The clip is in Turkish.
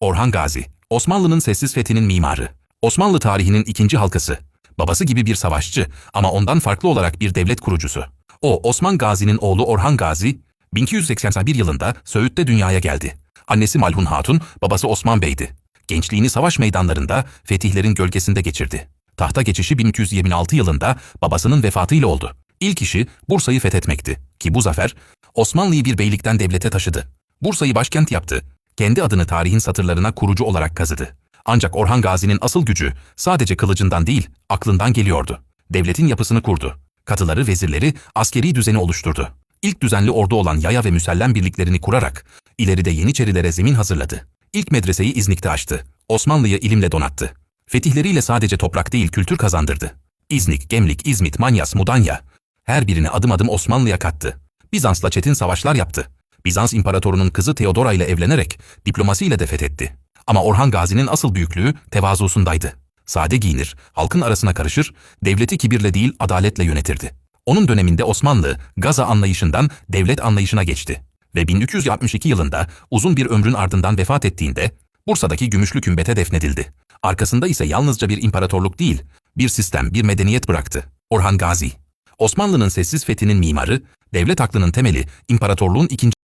Orhan Gazi, Osmanlı'nın sessiz fethinin mimarı. Osmanlı tarihinin ikinci halkası. Babası gibi bir savaşçı ama ondan farklı olarak bir devlet kurucusu. O, Osman Gazi'nin oğlu Orhan Gazi, 1281 yılında Söğüt'te dünyaya geldi. Annesi Malhun Hatun, babası Osman Bey'di. Gençliğini savaş meydanlarında, fetihlerin gölgesinde geçirdi. Tahta geçişi 1226 yılında babasının vefatıyla oldu. İlk işi Bursa'yı fethetmekti ki bu zafer Osmanlı'yı bir beylikten devlete taşıdı. Bursa'yı başkent yaptı. Kendi adını tarihin satırlarına kurucu olarak kazıdı. Ancak Orhan Gazi'nin asıl gücü sadece kılıcından değil, aklından geliyordu. Devletin yapısını kurdu. Katıları, vezirleri, askeri düzeni oluşturdu. İlk düzenli ordu olan yaya ve müsellem birliklerini kurarak ileride Yeniçerilere zemin hazırladı. İlk medreseyi İznik'te açtı. Osmanlı'yı ilimle donattı. Fetihleriyle sadece toprak değil kültür kazandırdı. İznik, Gemlik, İzmit, Manyas, Mudanya her birini adım adım Osmanlı'ya kattı. Bizans'la çetin savaşlar yaptı. Bizans imparatorunun kızı Teodora ile evlenerek diplomasiyle de fethetti. Ama Orhan Gazi'nin asıl büyüklüğü tevazusundaydı. Sade giyinir, halkın arasına karışır, devleti kibirle değil adaletle yönetirdi. Onun döneminde Osmanlı, Gaza anlayışından devlet anlayışına geçti. Ve 1362 yılında uzun bir ömrün ardından vefat ettiğinde Bursa'daki Gümüşlü Kümbet'e defnedildi. Arkasında ise yalnızca bir imparatorluk değil, bir sistem, bir medeniyet bıraktı. Orhan Gazi. Osmanlı'nın sessiz fethinin mimarı, devlet aklının temeli, imparatorluğun ikinci